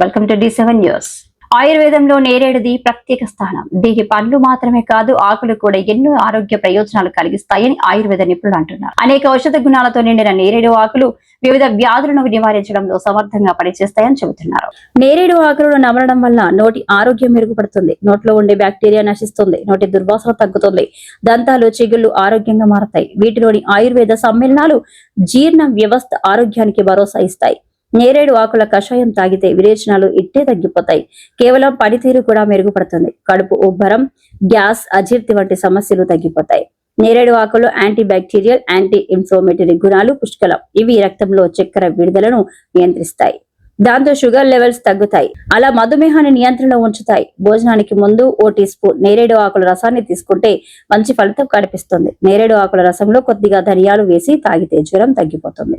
Welcome to D seven news ఆయుర్వేదంలో నేరేడుది ప్రత్యేక స్థానం. దీని పండ్లు మాత్రమే కాదు ఆకులు కూడా ఎన్నో ఆరోగ్య ప్రయోజనాలు కలిగిస్తాయని ఆయుర్వేద నిపుణులు అంటున్నారు. అనేక ఔషధ గుణాలతో నిండిన నేరేడు ఆకులు వివిధ వ్యాధులను నివారించడంలో సమర్థంగా పనిచేస్తాయని చెబుతున్నారు. నేరేడు ఆకులను నమలడం వల్ల నోటి ఆరోగ్యం మెరుగుపడుతుంది. నోట్లో ఉండే బ్యాక్టీరియా నశిస్తుంది. నోటి దుర్వాసన తగ్గుతుంది. దంతాలు చిగుళ్ళు ఆరోగ్యంగా మారతాయి. వీటిలోని ఆయుర్వేద సమ్మేళనాలు జీర్ణ వ్యవస్థ ఆరోగ్యానికి భరోసా ఇస్తాయి. నేరేడు ఆకుల కషాయం తాగితే విరేచనాలు ఇట్టే తగ్గిపోతాయి. కేవలం పనితీరు కూడా మెరుగుపడుతుంది. కడుపు ఉబ్బరం గ్యాస్ అజీర్తి వంటి సమస్యలు తగ్గిపోతాయి. నేరేడు ఆకులు యాంటీ బ్యాక్టీరియల్ యాంటీ ఇన్ఫ్లోమేటరీ గుణాలు పుష్కలం. ఇవి రక్తంలో చక్కెర విడుదలను నియంత్రిస్తాయి. దాంతో షుగర్ లెవెల్స్ తగ్గుతాయి. అలా మధుమేహాన్ని నియంత్రణలో ఉంచుతాయి. భోజనానికి ముందు ఓ టీ స్పూన్ నేరేడు ఆకుల రసాన్ని తీసుకుంటే మంచి ఫలితం కనిపిస్తుంది. నేరేడు ఆకుల రసంలో కొద్దిగా ధనియాలు వేసి తాగితే జ్వరం తగ్గిపోతుంది.